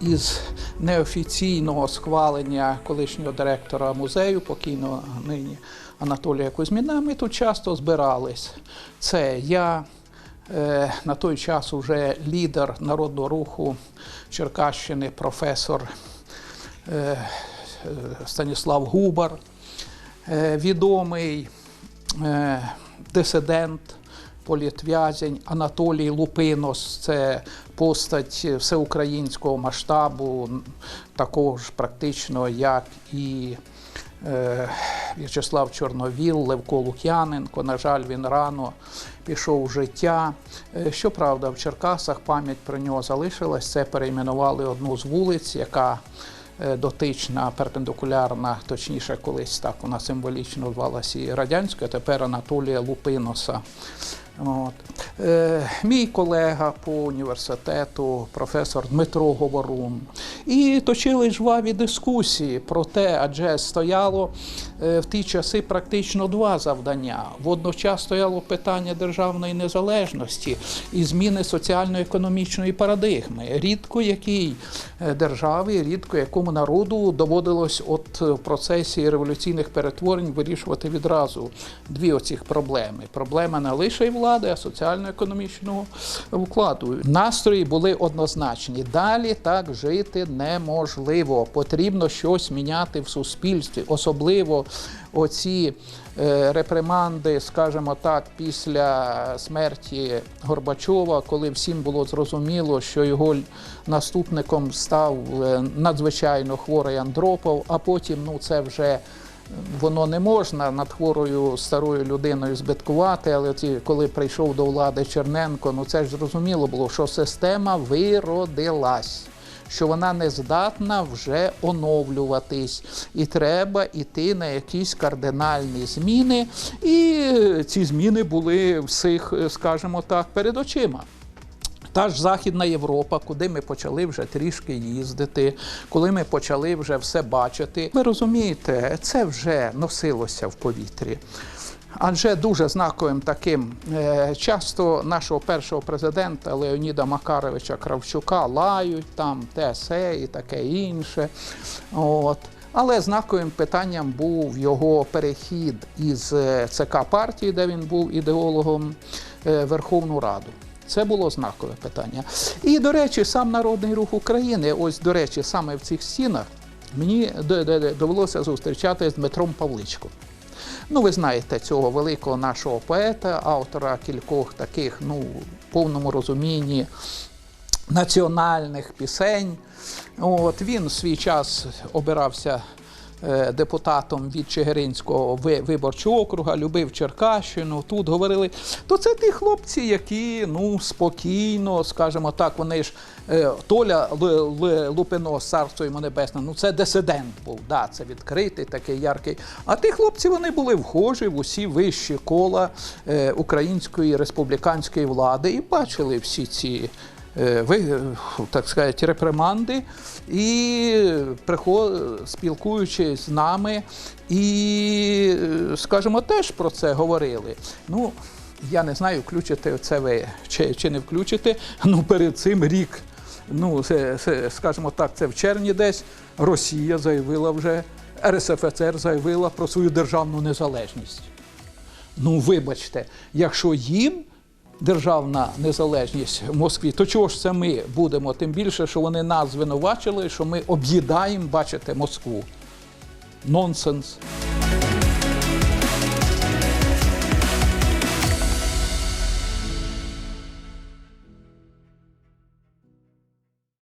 із неофіційного схвалення колишнього директора музею, покійного нині Анатолія Кузьміна, ми тут часто збирались. Це я. е, На той час уже лідер народного руху Черкащини, професор е, е, Станіслав Губар, відомий дисидент, політв'язень Анатолій Лупинос. Це постать всеукраїнського масштабу, н- такого ж практично, як і е, В'ячеслав Чорновіл, Левко Лук'яненко. На жаль, він рано пішов в життя. Е, Щоправда, в Черкасах пам'ять про нього залишилась. Це перейменували одну з вулиць, яка е, дотична, перпендикулярна, точніше, колись так вона символічно звалася і радянською, тепер Анатолія Лупиноса. От. Е, мій колега по університету, професор Дмитро Говорун. І точили жваві дискусії про те, адже стояло е, в ті часи практично два завдання. Водночас стояло питання державної незалежності і зміни соціально-економічної парадигми. Рідко якій е, державі, рідко якому народу доводилось в процесі революційних перетворень вирішувати відразу дві оцих проблеми: проблема не лише влади, а соціально-економічного вкладу. Настрої були однозначні. Далі так жити неможливо. Потрібно щось міняти в суспільстві, особливо оці е, реприманди, скажімо так, після смерті Горбачова, коли всім було зрозуміло, що його наступником став е, надзвичайно хворий Андропов, а потім ну це вже. Воно не можна над хворою старою людиною збиткувати, але ті, коли прийшов до влади Черненко, ну це ж зрозуміло було, що система виродилась, що вона не здатна вже оновлюватись, і треба йти на якісь кардинальні зміни. І ці зміни були всіх, скажімо так, перед очима. Та ж Західна Європа, куди ми почали вже трішки їздити, коли ми почали вже все бачити. Ви розумієте, це вже носилося в повітрі. Адже дуже знаковим таким е, часто нашого першого президента Леоніда Макаровича Кравчука лають там те се і таке інше. От. Але знаковим питанням був його перехід із е, ЦК партії, де він був ідеологом, е, Верховну Раду. Це було знакове питання. І, до речі, сам Народний рух України, ось, до речі, саме в цих стінах, мені довелося зустрічати з Дмитром Павличком. Ну, ви знаєте цього великого нашого поета, автора кількох таких, ну, в повному розумінні національних пісень. От, він в свій час обирався депутатом від Чигиринського виборчого округа, любив Черкащину. Тут говорили, то це ті хлопці, які ну спокійно, скажімо так, вони ж е, Толя Лупино, царство йому небесне, ну це дисидент був, да, це відкритий, такий яркий. А ті хлопці вони були вхожі в усі вищі кола е, української республіканської влади і бачили всі ці е, ви, так сказати, реприманди, і приход, спілкуючись з нами, і, е, скажімо, теж про це говорили. Ну, я не знаю, включите це ви чи, чи не включите. Ну, перед цим рік, ну, це, це, скажімо так, це в червні десь Росія заявила вже, РСФСР заявила про свою державну незалежність. Ну, вибачте, якщо їм державна незалежність в Москві, то чого ж це ми будемо? Тим більше, що вони нас звинувачили, що ми об'їдаємо, бачите, Москву. Нонсенс.